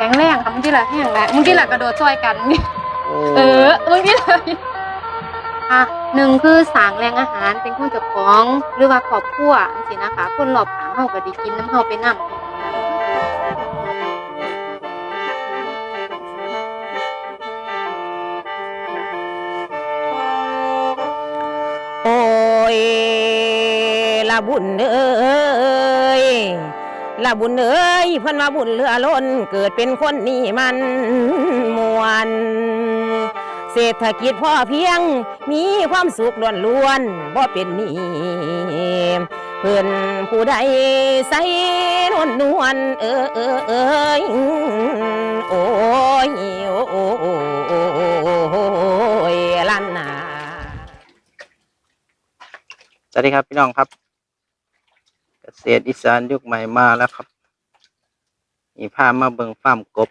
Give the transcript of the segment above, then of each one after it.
ข็งแรงค่ะมึงที่ละแห้งแหละมึงที่ละกระโดดช่วยกันโอ้เออมึงที่เลยอะหนึ่งคือสร้างแรงอาหารเป็นคนเจ้าของหรือว่าครอบครัวจังซี่นะคะ คนรอบข้างเฮาก็ได้กินน้ำเฮาไปนำโอ้ยละบุญเอ้ย ละบุญเอ้ยเพิ่อนมาบุญเรือล้นเกิดเป็นคนนี่มันมวนเศรษฐกิจพ่อเพียงมีความสุขล้วนล้วนๆบ่เป็นนี้เพิ่อนผู้ใดใส่นวลนวลเออเออเอยโอ้ยโอ้โอ้โอ้โอ้โอ้ยลันนาสวัสดีครับพี่น้องครับ เกษตรอีสานยุคใหม่มาแล้วครับมีพามาเบิ่งฟาร์มกบ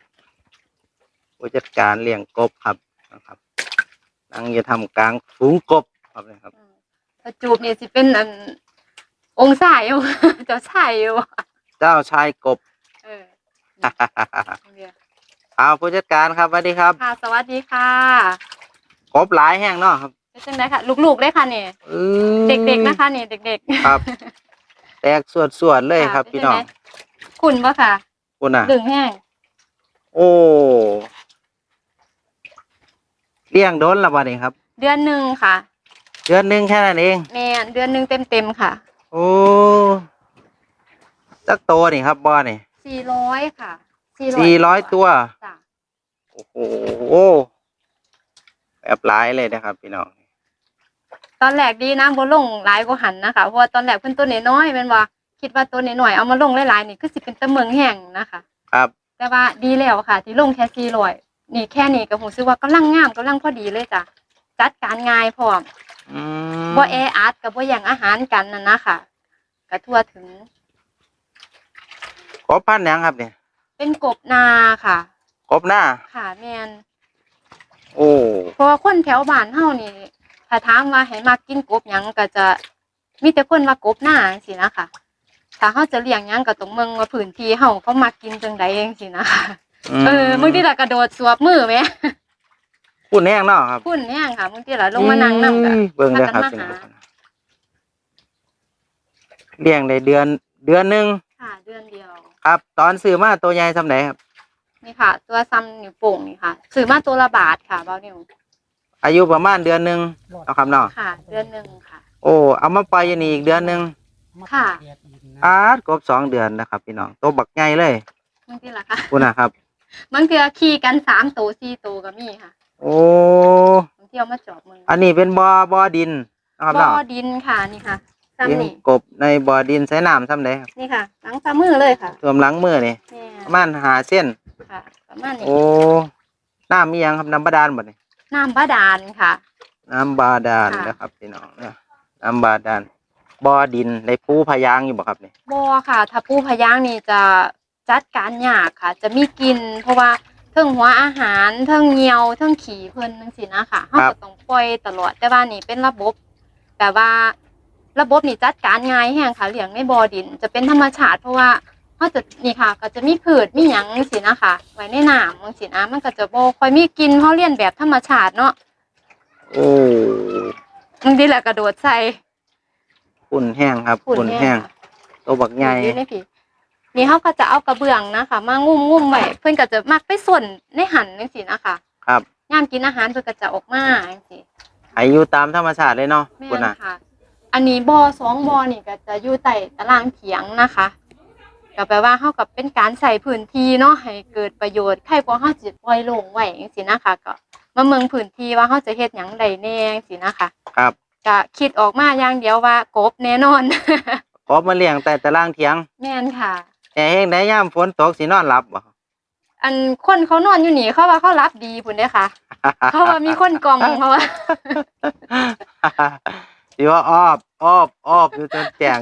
ผู้จัดการเลี้ยงกบครับนะครับนั่งอยู่ทำกลางฝูงกบครับนะครับประจูบนี่สิเป็นอันองค์สายอยู่ เจ้าชายอยู่เจ้าชายกบเออเดียวเอาผู้จัดการครับสวัสดีครับค่ะสวัสดีค่ะ กบหลายแห้งเนาะครับเป็นจังไดค่ะ ลูกๆได้ค่ะนี่อื้อเด็กๆนะคะนี่เด็กๆ ครับ แตกสวดสวดๆเลยครับะพี่น้องเป็จัใดคุณปะค่ะคุณอะดึงแห้งโอ้เลี้ยงโดนและบ่นี่ครับ เดือนหนึ่งค่ะ เดือนหนึ่งแค่นั้นเองแม่นเดือนหนึ่งเต็มๆค่ะ โอ้จักโตนี่ครับบ่อนี่สี่ร้อยค่ะสี่ร้อยตัวจ้ะโอ้โหแบบหลายเลยนะครับ พี่น้อง ตอนแรกดีนะบ่ลงหลายกว่าหันนะคะเพราะว่าตอนแรกเพิ่นตัวน้อยๆแม่นว่าคิดว่าตัวน้อยๆเอามาลงหลายๆนี่คือสิเป็นตะเมืองแห้งนะคะ ครับ แต่ว่าดีแล้วค่ะ ที่ลงแค่สี่ร้อยนี่แค่นี้ก็รู้สึกว่ากำลังงามกำลังพอดีเลยจ้ะจัดการง่ายพร้อมอืมบ่แออัดกับบ่แย่งอาหารกันนั่นนะค่ะก็ทั่วถึงกบพันธุ์หยังครับเนี่ยเป็นกบนาค่ะ กบหน้า ค่ะแม่นโอ้ เพราะว่าคนแถวบ้านเฮานี่ ถ้าถามว่าให้มากินกบหยังก็จะมีแต่คนว่ากบหน้าจังซี่นะคะถ้าเฮาจะเลี้ยงหยังก็ต้องเมืองว่าพื้นที่เฮาเขามากินจังใดจังซี่นะคะเออบางทีละกระโดดสวบมือแหมพูดแห้งเนาะครับพุ่นแห้งค่ะบางทีละลงมานั่งนำก็อืมเบิ่งเลยครับพากัพี่นน้มาองหาเลี้ยงได้เดือนเดือนหนึ่งค่ะเดือนเดียว ครับ ตอนซื้อมาตัวใหญ่สำไหนครับนี่ค่ะ ตัวซ้ำนิ้วโป่งนี่ค่ะ ซื้อมาตัวละบาทค่ะเบานิ้ว อายุประมาณเดือนหนึ่งเอาครับเนาะค่ะ เดือนหนึงค่ะ โอ้เอามาปล่อยอยู่นี่อีกเดือนหนึ่งค่ะ อาร์ตกบสองเดือนนะครับพี่น้องตัวบักใหญ่เลยบางทีละค่ะคุณนะครับบางเทื่อขี่กันสามตัวสี่ตัวก็มีค่ะโอ้บางเที่ยวมาจอบมืออันนี้เป็นบ่อบ่อดินนะครับบ่เนาะอดินค่ะนี่ค่ะเลี้ยงซ้ำนี่กบในบ่อดินใส่น้ำซ้ำไหนครับนี่ค่ะหลังซ้ำมือเลยค่ะท่วมหลังมือนี่นี่ประมาณหาเส้นค่ะประมาณนี้โอ้น้ำมีหยังครับน้ำบาดาลบ่นี่ น้ำบาดาลค่ะ น้ำบาดาลค่ะ นะครับพี่น้องนะน้ำบาดาลบ่อดินในปูพะยางอยู่บ่ครับนี่บ่อค่ะ ถ้าปูพะยางนี่จะจัดการยากค่ะ จะมีกลิน เพราะว่าเทิงหัวอาหารเทิงเหี่ยวเทิงขี้เพิ่นจังซี่นะคะเฮาก็ต้องปล่อยตลอดแต่ว่านี่เป็นระบบแบบว่า ระบบนี่จัดการง่ายแฮงค่ะเลี้ยงในบ่อดิน จะเป็นธรรมชาติเพราะว่า เฮาจะนี่ค่ะ ก็จะมีพืชมีหยังจังซี่นะคะไว้ในน้ำจังซี่นะมันก็จะบ่ค่อยมีกลินเฮาเลียนแบบธรรมชาติเนาะโอ้บางทีแหละกระโดดใส่ฝุ่นแห้งครับฝุ่นฝุ่นแห้แห้งงตัวบักใหญ่อยู่ในผีนี่เขาก็จะเอากระเบื้องนะคะ มางุ่มงุ่มๆไว้เพื่อนก็จะมักไปส่วนในหันจังซี่นะคะครับย่ามกินอาหารเพื่อนก็จะออกมาจังซี่ให้อยู่ตามธรรมชาติเลยเนาะแม่คุณนน่ะค่ะอันนี้บ่อสองบ่อนี่ก็จะอยู่ใต้ตารางเถียงนะคะ ก็แปลว่าเฮากับเป็นการใส่พื้นที่เนาะให้เกิดประโยชน์ใครกว่าเฮาจะปล่อยลงไว้จังซี่นะคะก็มาเมืองพื้นที่ว่าเฮาจะเฮ็ดหยังได้แน่จังซี่นะคะครับก็คิดออกมาอย่างเดียวว่ากบแน่นอน กบมาเลี้ยงแต่ตารางเถียง แม่นค่ะแต่เฮงได้ยามฝนตกสินอนหลับบ่อันคนเขานอนอยู่นี่เขาว่าเขารับดีพุ่นเด้อค่ะ เขาว่ามีคนกล่อมเขาว่าสิว่าออบออบออบอยู่จนแจ้ง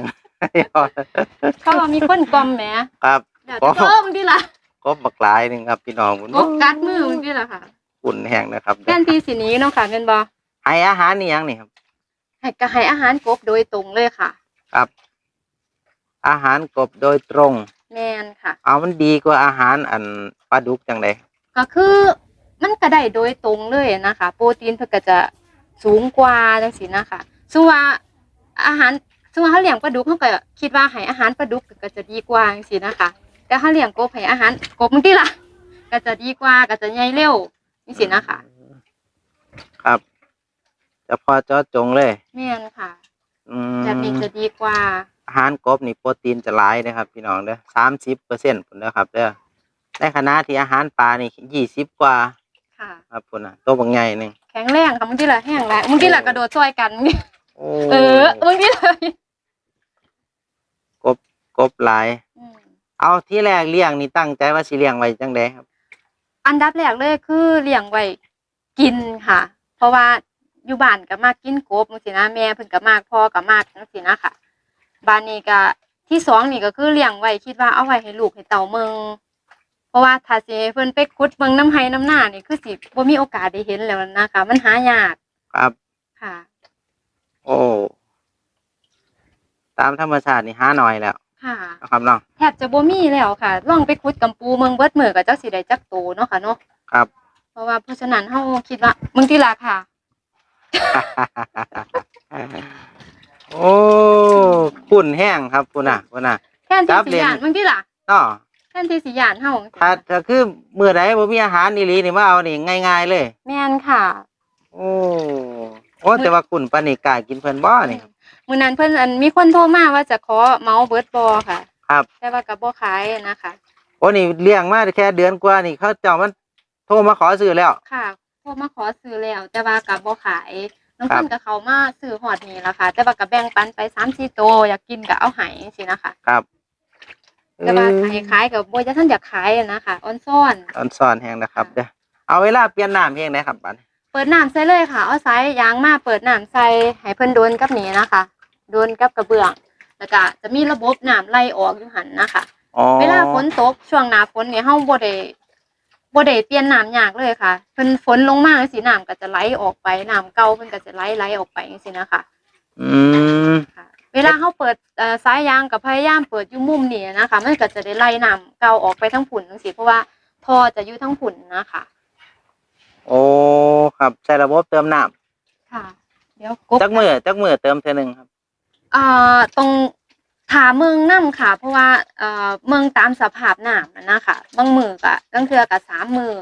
เขาว่ามีคนกล่อมแหมครับเดี๋ยวจะเพิ่มดีละกบบักหลายหนึงครับพี่น้องกบกัดมือมึงดีละค่ะฝุ่นแห้งนะครับแทนที่สิหนี้เนาะค่ะเป็นบ่ให้อาหารนี่ยังนี่ครับ ให้ก็ให้อาหารกบโดยตรงเลยค่ะ ครับ อาหารกบโดยตรง แม่นค่ะ เอามันดีกว่าอาหารอันปลาดุกจังไดก็คือมันก็ได้โดยตรงเลยนะคะ โปรตีนเพิ่นก็จะสูงกว่าจังซี่นะคะซึ่งว่าอาหาร ซึ่งว่าเขาเลี้ยงปลาดุกเขาก็คิดว่าให้อาหารปลาดุกก็จะดีกว่าจังซี่นะคะ แต่ถ้าเลี้ยงกบให้อาหารกบมันติล่ะ ก็จะดีกว่าก็จะใหญ่เร็วจังซี่นะคะ ครับจะพอเจาะจงเลยแม่นค่ะอืมแบบนี้จะดีกว่า อาหารกบนี่โปรตีนจะหลายนะครับ พี่น้องเด้อสามสิบเปอร์เซ็นต์พุ่นนะครับเด้อในขณะที่อาหารปลานี่ยี่สิบกว่า ค่ะ ครับพุ่นน่ะตัวบางใหญ่หนึ่งแข็งแรงค่ะบางทีละแห้งแรงบางทีละกระโดดช่วยกัน โอ้เออบางทีเลยกบกบหลาย อืมเอาที่แรกเลี้ยงนี่ตั้งใจว่าสิเลี้ยงไว้จังไดครับ อันดับแรกเลยคือเลี้ยงไว้กินค่ะ เพราะว่าอยู่บ้านก็มากกินกบจังซี่นะแม่เพิ่นก็มากพ่อก็มากจังซี่นะค่ะบ้านนี้ก็ที่สองนี่ก็คือเลี้ยงไว้คิดว่าเอาไว้ให้ลูกให้เต่าเมืองเพราะว่าถ้าสิให้เพิ่นไปขุดเบิ่งน้ำไห้น้ำหน้านี่คือสิบ่มีโอกาสได้เห็นแล้วนะคะ มันหายากครับ ค่ะ โอ้ ตามธรรมชาตินี่หาหน่อยแล้วค่ะ นะครับเนาะ แทบจะบ่มีแล้วค่ะ ลองไปขุดกำปูเมืองเบิดมือก็จักสิได้จักโตเนาะค่ะเนาะครับ เพราะว่าเพราะฉะนั้นเฮาคิดว่ามึงที่ราค่ะโอ้คุณแห้งครับคุณน่ะคุณน่ะ แทนครัที่บสิเรียนยานมึงที่ล่ะเนาะแทนที่สิยานเฮาถ้าถ้าคือมื้อใดบ่มีอาหารนี่หลีนี่มาเอานี่ง่าย ๆ เลย แม่นค่ะ โอ้ โอ้แต่ว่าคุณปานนี่กล้ากินเพิ่นบ่นี่ครับ มื้อนั้นเพิ่นอันมีคนโทรมาว่าจะขอเหมาเบิดบ่ค่ะ ครับ แต่ว่าก็บ่ขายนะคะโอ้นี่เลี้ยงมาแค่เดือนกว่านี่เขาเจ้ามันโทรมาขอซื้อแล้ว ค่ะโทรมาขอซื้อแล้ว แต่ว่าก็บ่ขายน้องครัเพิ่บนก็เข้ามาซื้อฮอดนี่ล่ะค่ะ แต่ว่าก็แบ่งปันไป3-4โตวอยากกินก็เอาให้จังซี่นะคะ ครับแต่ว่าให้ขายก็บ่จะทันอยากขายอะนะคะออนซ่อน ตอนสอนแห้งนะครับเด้อเอาเวลาเปลี่ยนน้ำเพียงไหนครับบัดนี้เปิดน้ำใส่เลยค่ะ เอาสายยางมาเปิดน้ำใส่ให้เพิ่นโดนกับนี้นะคะ โดนกับกระเบื้อง แล้วก็จะมีระบบน้ำไหลออกอยู่หันนะคะ อ๋อเวลาฝนตกช่วงหน้าฝนเนี่ยเฮาบ่ได้บ่ได้เปลี่ยนน้ำยากเลยค่ะเพิ่นฝนลงมาสิน้ำก็จะไหลออกไปน้ำเก่าเพิ่นก็จะไหลไหลออกไปจังซี่นะคะ อืม ค่ะเวลาเฮาเปิดเอ่อสายยางก็พยายามเปิดอยู่มุมนี้นะคะ มันก็จะได้ไหลน้ำเก่าออกไปทั้งผุนจังซี่เพราะว่าท่อจะอยู่ทั้งผุนนะคะ โอ้ครับใช้ระบบเติมน้ำค่ะ เดี๋ยวกบจักมือจักมือเติมเท่านึงครับอ่าตรงถาเมืองน้ำค่ะ เพราะว่าเอ่อเมืองตามสภาพน้ำนะนะคะบางมือก็ตั้งเทือกับสามมือ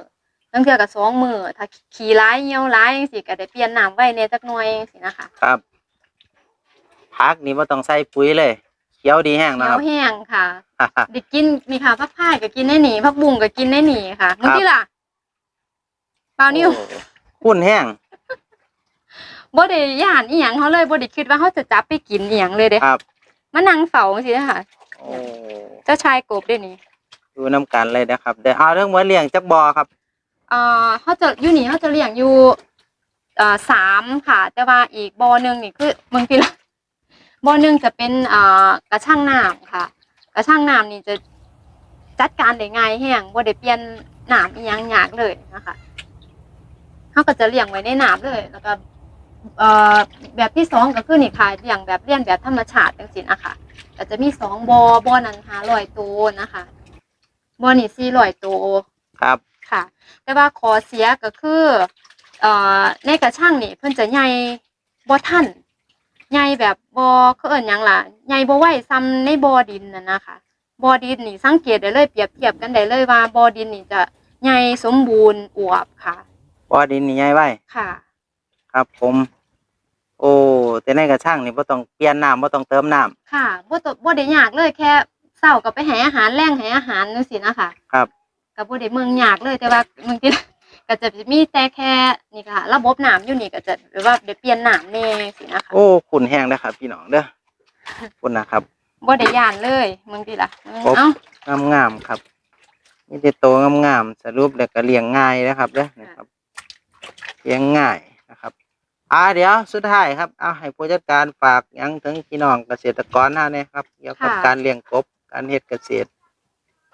ตั้งเทือกับสองมือถ้าขี่ร้ายเหี่ยวร้ายจังสิก็ได้เปลี่ยนน้ำไว้ในจักหน่อยจังสินะคะครับพักนี่บ่ต้องใส่ปุ๋ยเลยเขียวดีแห้งเหี่นะยควรับแห้งค่ะ ได้กินมีค่ะพักผ้ายก็กินได้หนีพักบุ้งก็กินได้หนีค่ะมึงที่ล่ะ เปล่านิ่วโอ้คุณแห้งบ่ได้ย่านอีหยังเขาเลยบ่ได้คิดว่าเขาจะจับไปกินอีหยังเลยเด้ครับมานั่งเฝ้าจังซี่นะคะโอ้เจ้าชายกบเด้นี่ดูน้ำกันเลยนะครับเดี๋ยวเอาเรื่องเหมือนเลี้ยงจักบอครับเอ่อเขาจะอยู่นี่เขาจะเลี้ยงอยู่เอ่อสามค่ะ แต่ว่าอีกบ่อหนึ่งนี่คือเมืองที่ละบ่อหนึ่งจะเป็นเอ่อกระช่างน้ำค่ะ กระช่างน้ำนี่จะจัดการได้ง่ายแห้งบ่ได้เปลี่ยนน้ำอีหยังยากเลยนะคะ เขาก็จะเลี้ยงไว้ในน้ำเลย แล้วก็เอ่อแบบที่สองก็คือนี่ค่ะเลี้ยงแบบเลี้ยงแบบธรรมชาติจังซี่นะคะก็จะมีสองบ่อบ่อนั้นห้าร้อยตัวนะคะบ่อนี่สี่ร้อยตัวครับค่ะ แต่ว่าขอเสียก็คือเอ่อในกระช่างนี่เพิ่นจะใหญ่บ่ทันใหญ่แบบบ่เขาเอิ้นหยังล่ะใหญ่บ่ไหวซ้ำในบ่อดินน่ะนะคะบ่อดินนี่สังเกตได้เลยเปรียบเทียบกันได้เลยว่าบ่อดินนี่จะใหญ่สมบูรณ์อวบค่ะ บอดินนี่ใหญ่ไว้ค่ะ ครับ ผม โอ้แต่ในกระช่างนี่บ่ต้องเปลี่ยนน้ำบ่ต้องเติมน้ำค่ะบ่ตบ่ได้ยากเลยแค่เช้าก็ไปให้อาหารแรงให้อาหารจังซี่นะคะครับ ก็บ่ได้เมืองยากเลยแต่ว่าบางทีก็จะมีแต่แค่นี่ค่ะ ระบบน้ำอยู่นี่ก็จะแบบว่าได้เปลี่ยนน้ำแน่สินะคะโอ้ขุนแห้งนะครับ พี่น้องเด้อคุณนะครับ บ่ได้ย่านเลยมึงดีล่ะมึงครบเอ้า งามงามๆครับมีแต่โตงามงามๆสรุปแล้วก็เลี้ยงง่ายนะครับเด้อนะครับ เลี้ยงง่ายนะครับ อ่าเดี๋ยวสุดท้ายครับเอาให้ผู้จัดการฝากยังถึงพี่น้องเกษตรกรท่านเนี่ยครับเกี่ยวกับการเลี้ยงกบการเฮ็ดเกษตร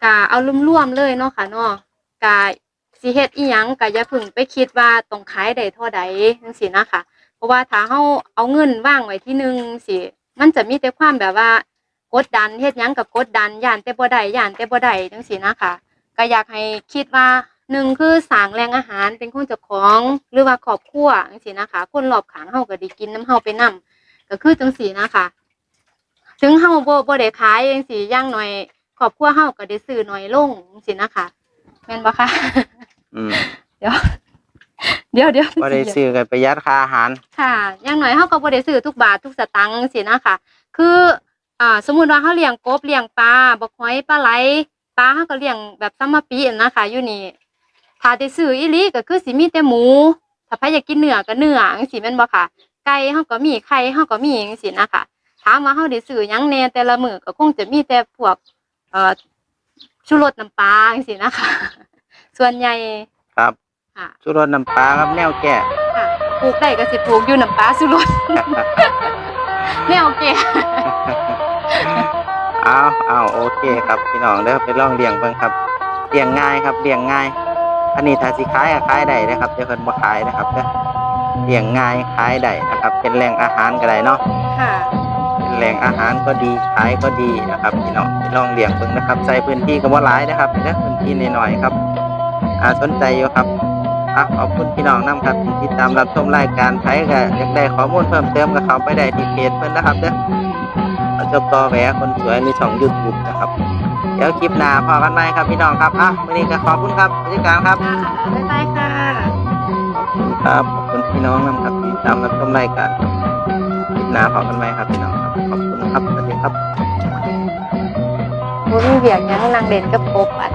กะเอารวมๆเลยเนาะค่ะเนาะกะสิเฮ็ดอีหยังกะอย่าเพึ่งไปคิดว่าต้องขายได้เท่าใดจังซี่นะคะเพราะว่าถ้าเฮาเอาเงินว่างไว้ที่หนึงสิมันจะมีแต่ความแบบว่ากดดันเฮ็ดหยังกับกดดันย่านแต่บ่ได้ย่านแต่บ่ได้จังซี่นะค่ะก็อยากให้คิดว่า หนึ่งคือสร้างแรงอาหารเป็นของเจ้าของหรือว่าครอบครัวจังซี่นะคะ คนรอบข้างเฮาก็ได้กินน้ำเฮาไปนํก็คือจังซี่นะคะ ถึงเฮาบ่บ่ได้ขายจังซี่อย่างน้อยครอบครัวเฮาก็ได้ซื้อน้อยลงจังซี่นะคะแม่นบ่คะอืมเดี๋ยวเดี๋ยวเดี๋ยวบ่ได้ซื้อกันประหยัดค่าอาหาร ค่ะอย่างน้อยเฮาก็บ่ได้ซื้อทุกบาททุกสตังค์สินะคะ คืออ่าสมมุติว่าเฮาเลี้ยงกบเลี้ยงปลาบักหอยปลาไหลปลาเฮาก็เลี้ยงแบบซัมมาปีนั่นนะคะอยู่นี่ ถ้าได้ซื้ออีหลีก็คือสิมีแต่หมู ถ้าใครอยากกินเนื้อก็เนื้อจังซี่แม่นบ่ค่ะ ไก่เฮาก็มีไข่เฮาก็มีจังซี่นะคะถามว่าเฮาได้ซื้อหยังแหน่แต่ละมื้อก็คงจะมีแต่พวกเอ่อชูรสน้ำปลาจังซี่นะคะ ส่วนใหญ่ครับค่ะชูรสน้ำปลาครับแนวแก่ค่ะปลูกได้ก็สิปลูกอยู่น้ำปลาสุรสแนวเก๋เอาเอาโอเคครับพี่น้องเด้อไปลองเลี้ยงเบิ่งครับเลี้ยงง่ายครับเลี้ยงง่าย อันนี้ถ้าสิขายก็ขายได้นะครับเดี๋ยวเพิ่นบ่ขายนะครับเด้อเลี้ยงง่ายขายได้นะครับ เป็นแหล่งอาหารก็ได้เนาะค่ะ เป็นแหล่งอาหารก็ดีขายก็ดีนะครับพี่น้องไปลองเลี้ยงเบิ่งนะครับใส่พื้นที่ก็บ่หลายนะครับเด้อพื้นที่น้อยๆครับอ่าสนใจอยู่ครับอะขอบคุณพี่น้องนํครับที่ติดตามรับชมรายการไทยก็อยากได้ข้อมูลเพิ่มเติมก็เข้าไปได้ที่เพจเพิ่นนะครับเด้อเราจบต่อแหวคนสวยในช่อง YouTube นะครับ เดี๋ยวคลิปหน้าพอกันไหมครับพี่น้องครับอะวันนี้ก็ขอบคุณครับผู้จัดการครับค่ะบ๊ายบายค่ะขอบคุณครับขอบคุณพี่น้องนะครับที่ติดตามรับชมรายการครับคลิปหน้าพอกันไหมครับพี่น้องครับขอบคุณครับสวัสดีครับบ่มีเบียกหยังนางเด่นกับกบอัน